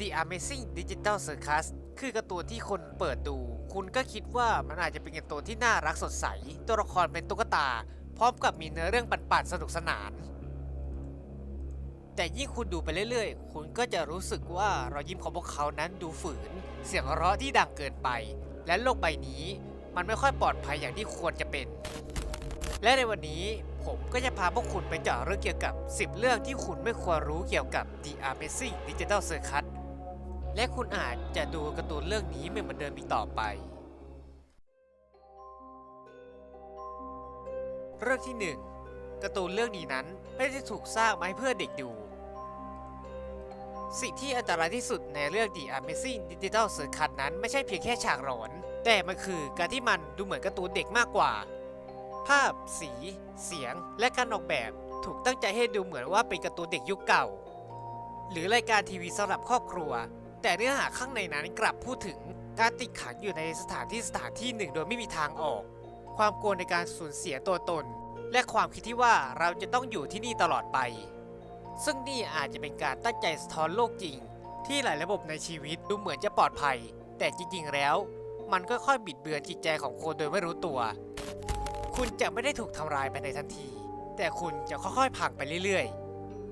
The Amazing Digital Circus คือการ์ตูนที่คนเปิดดู คุณก็คิดว่ามันอาจจะเป็นการ์ตูนที่น่ารักสดใส ตัวละครเป็นตุ๊กตา พร้อมกับมีเนื้อเรื่องปั่นๆสนุกสนาน แต่ยิ่งคุณดูไปเรื่อยๆ คุณก็จะรู้สึกว่ารอยยิ้มของพวกเขานั้นดูฝืน เสียงราะที่ดังเกินไป และโลกใบนี้ มันไม่ค่อยปลอดภัยอย่างที่ควรจะเป็น และในวันนี้ผมก็จะพาพวกคุณไปเจาะเรื่องเกี่ยวกับ 10 เรื่องที่คุณไม่ควรรู้เกี่ยวกับ The Amazing Digital Circus และคุณอาจจะดูการ์ตูนเรื่องนี้ไม่เหมือนเดิมอีกต่อไป เรื่องที่ 1การ์ตูนเรื่องนี้นั้นไม่ได้ถูกสร้างมาให้เพื่อเด็กดู สิ่งที่อันตรายที่สุดในเรื่อง The Amazing Digital Circus นั้นไม่ใช่เพียงแค่ฉากหลอน แต่มันคือการที่มันดูเหมือนการ์ตูนเด็กมากกว่า ภาพ สี เสียง และการออกแบบถูกตั้งใจให้ดูเหมือนว่าเป็นการ์ตูนเด็กยุคเก่า หรือรายการทีวีสำหรับครอบครัว แต่เนื้อหาข้างในนั้นกลับพูดถึงการติดขังอยู่ในสถานที่สถานที่หนึ่ง โดยไม่มีทางออก ความกลัวในการสูญเสียตัวตน และความคิดที่ว่าเราจะต้องอยู่ที่นี่ตลอดไป ซึ่งนี่อาจจะเป็นการตั้งใจสะท้อนโลกจริง ที่หลายระบบในชีวิตดูเหมือนจะปลอดภัย แต่จริงๆแล้ว มันก็ค่อยบิดเบือนจิตใจของคนโดยไม่รู้ตัว คุณจะไม่ได้ถูกทำลายไปในทันที แต่คุณจะค่อยๆพังไปเรื่อย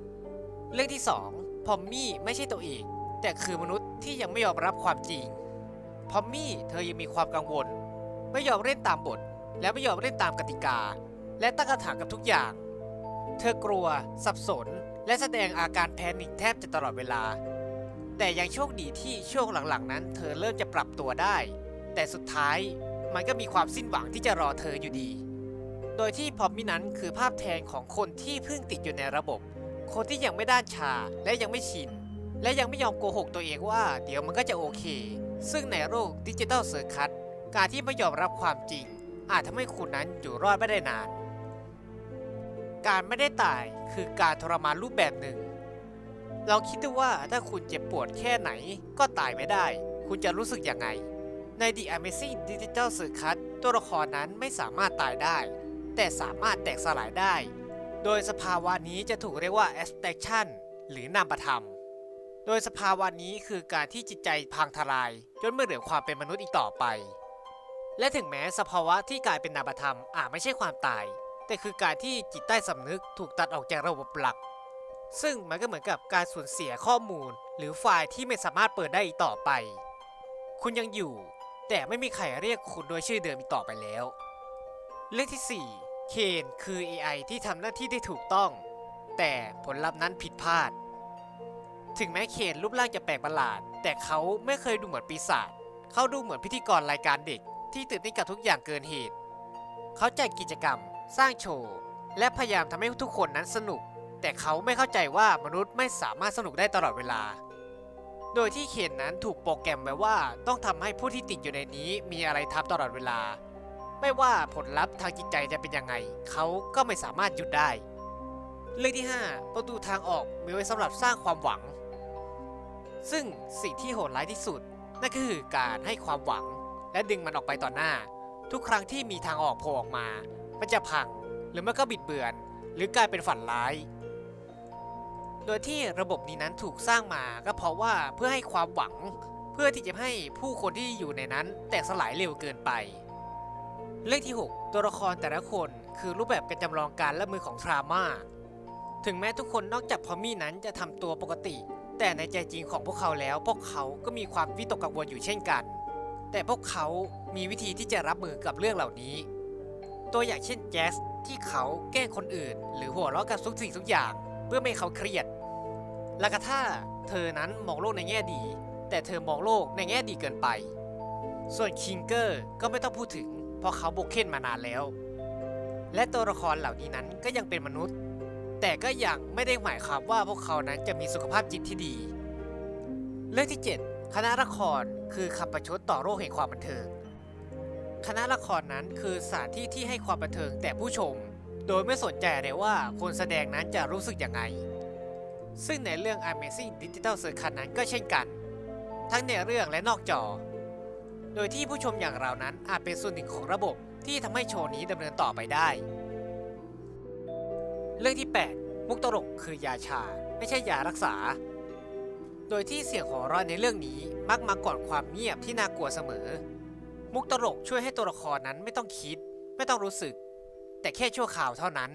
ๆเรื่องที่ 2 พอมมี่ไม่ใช่ตัวเอก แต่คือมนุษย์ที่ยังไม่ยอมรับความจริง พอมมี่เธอยังมีความกังวล ไม่ยอมเล่นตามบท และไม่ยอมเล่นตามกติกา และตั้งคำถามกับทุกอย่าง เธอกลัว สับสน และแสดงอาการแพนิคแทบจะตลอดเวลา แต่ยังโชคดีที่ช่วงหลังๆ นั้น เธอเริ่มจะปรับตัวได้ แต่สุดท้ายมันก็มีความสิ้นหวังที่จะรอเธออยู่ดี โดยที่พอมมี่นั้นคือภาพแทนของคนที่เพิ่งติดอยู่ในระบบ คนที่ยังไม่ด้านชาและยังไม่ชิน และยังไม่ยอมโกหกตัวเองว่า เดี๋ยวมันก็จะโอเค ซึ่งในโลกดิจิทัลเซอร์คัสการที่ไม่ยอมรับความจริง อาจทำให้คุณนั้นอยู่รอดไม่ได้นาน การไม่ได้ตายคือการทรมานรูปแบบหนึ่งลองคิดดูว่าถ้าคุณเจ็บปวดแค่ไหนก็ตายไม่ได้ คุณจะรู้สึกยังไง ใน The Amazing Digital Circus ตัวละครนั้นไม่สามารถตายได้ แต่สามารถแตกสลายได้ โดยสภาวะนี้จะถูกเรียกว่า abstraction หรือนามธรรม โดยสภาวะนี้คือการที่จิตใจพังทลายจนไม่เหลือความเป็นมนุษย์อีกต่อไป และถึงแม้สภาวะที่กลายเป็นนามธรรมอาจไม่ใช่ความตาย แต่คือการที่จิตใต้สำนึกถูกตัดออกจากระบบหลัก ซึ่งมันก็เหมือนกับการสูญเสียข้อมูล หรือไฟล์ที่ไม่สามารถเปิดได้อีกต่อไป คุณยังอยู่ แต่ไม่มีใครเรียกคุณโดยชื่อเดิมอีกต่อไปแล้ว เรื่องที่ 4 เคนคือ AI ที่ทำหน้าที่ได้ถูกต้อง แต่ผลลัพธ์นั้นผิดพลาด ถึงแม้เคนรูปร่างจะแปลกประหลาด แต่เขาไม่เคยดูเหมือนปีศาจเขาดูเหมือนพิธีกรรายการเด็ก ที่ตื่นเต้นกับทุกอย่างเกินเหตุ เขาจัดกิจกรรม สร้างโชว์ และพยายามทำให้ทุกคนนั้นสนุก แต่เขาไม่เข้าใจว่ามนุษย์ไม่สามารถสนุกได้ตลอดเวลา โดยที่เคนนั้นถูกโปรแกรมไว้ว่าต้องทำให้ผู้ที่ติดอยู่ในนี้มีอะไรทำตลอดเวลา ไม่ว่าผลลัพธ์ทางจิตใจจะเป็นยังไง เขาก็ไม่สามารถหยุดได้เรื่องที่ 5 ประตูทางออกมีไว้สำหรับสร้างความหวัง ซึ่งสิ่งที่โหดร้ายที่สุด นั่นก็คือการให้ความหวัง และดึงมันออกไปต่อหน้า ทุกครั้งที่มีทางออกโผล่ออกมา มันจะพังหรือมันก็บิดเบือน หรือกลายเป็นฝันร้าย โดยที่ระบบนี้นั้นถูกสร้างมาก็เพราะว่าเพื่อให้ความหวัง เพื่อที่จะให้ผู้คนที่อยู่ในนั้น แตกสลายเร็วเกินไป เรื่องที่ 6 ตัวละครแต่ละคนคือรูปแบบการจำลองการละมือของทรามาถึงแม้ทุกคนนอกจากพอมมี่นั้นจะทำตัวปกติ แต่ในใจจริงของพวกเขาแล้ว พวกเขาก็มีความวิตกกังวลอยู่เช่นกัน แต่พวกเขามีวิธีที่จะรับมือกับเรื่องเหล่านี้ ตัวอย่างเช่นแจสที่เขาแกล้งคนอื่น หรือหัวเราะกับทุกสิ่งทุกอย่าง เพื่อไม่ให้เขาเครียดลากาท่าเธอนั้นมองโลกในแง่ดี แต่เธอมองโลกในแง่ดีเกินไป ส่วนคิงเกอร์ก็ไม่ต้องพูดถึง เพราะเขาโบกเค้นมานานแล้ว และตัวละครเหล่านี้นั้นก็ยังเป็นมนุษย์ แต่ก็ยังไม่ได้หมายความว่าพวกเขานั้นจะมีสุขภาพจิตที่ดี เรื่องที่ 7 คณะละครคือคำประชดต่อโลกแห่งความบันเทิง คณะละครนั้นคือสถานที่ที่ให้ความบันเทิงแต่ผู้ชม โดยไม่สนใจเลยว่าคนแสดงนั้นจะรู้สึกยังไง ซึ่งในเรื่อง Amazing Digital Circus นั้นก็เช่นกัน ทั้งในเรื่องและนอกจอ โดยที่ผู้ชมอย่างเรานั้นอาจเป็นส่วนหนึ่งของระบบที่ทำให้โชว์นี้ดำเนินต่อไปได้ เรื่องที่ 8 มุกตลกคือยาชา ไม่ใช่ยารักษา โดยที่เสียงหัวเราะในเรื่องนี้มักมาก่อนความเงียบที่น่ากลัวเสมอ มุกตลกช่วยให้ตัวละครนั้นไม่ต้องคิด ไม่ต้องรู้สึก แต่แค่ชั่วข่าวเท่านั้น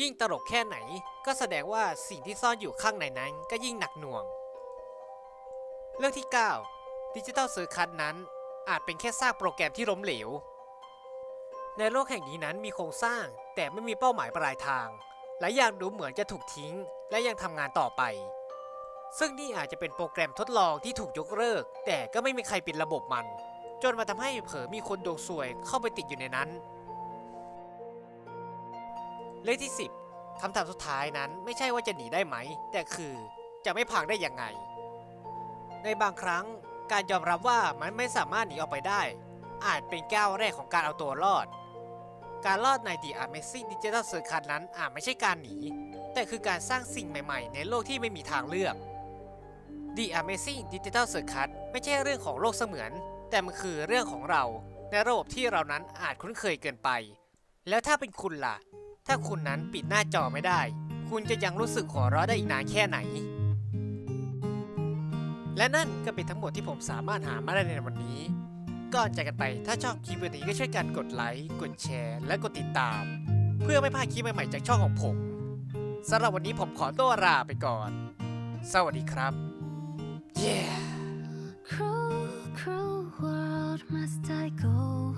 ยิ่งตลกแค่ไหนก็แสดงว่าสิ่งที่ซ่อนอยู่ข้างในนั้นก็ยิ่งหนักหน่วง เรื่องที่ 9ดิจิตอลเซอร์คันนั้นอาจเป็นแค่สร้างโปรแกรมที่ล้มเหลว ในโลกแห่งนี้นั้นมีโครงสร้าง แต่ไม่มีเป้าหมายปลายทางและยังดูเหมือนจะถูกทิ้ง และยังทำงานต่อไป ซึ่งนี่อาจจะเป็นโปรแกรมทดลองที่ถูกยกเลิก แต่ก็ไม่มีใครปิดระบบมัน จนมาทำให้เผลอมีคนดวงซวยเข้าไปติดอยู่ในนั้น เลขที่ 10คำถามสุดท้ายนั้นไม่ใช่ว่าจะหนีได้ไหม แต่คือจะไม่พังได้ยังไง ในบางครั้งการยอมรับว่ามันไม่สามารถหนีออกไปได้ อาจเป็นก้าวแรกของการเอาตัวรอด การรอดใน The Amazing Digital Circuit นั้นอาจไม่ใช่การหนี แต่คือการสร้างสิ่งใหม่ๆ ในโลกที่ไม่มีทางเลือก The Amazing Digital Circuit ไม่ใช่เรื่องของโลกเสมือน แต่มันคือเรื่องของเราในระบบที่เรานั้นอาจคุ้นเคยเกินไป แล้วถ้าเป็นคุณล่ะ ถ้าคุณนั้นปิดหน้าจอไม่ได้ คุณจะยังรู้สึกหัวเราะได้อีกนานแค่ไหน และนั่นก็เป็นทั้งหมดที่ผมสามารถหามาได้ในวันนี้ ก่อนจากกันไป ถ้าชอบคลิปวันนี้ก็ช่วยกันกดไลค์ กดแชร์ และกดติดตาม เพื่อไม่พลาดคลิปใหม่ๆจากช่องของผมสำหรับวันนี้ผมขอตัวลาไปก่อน สวัสดีครับ Yeah Cruel, cruel world, must I go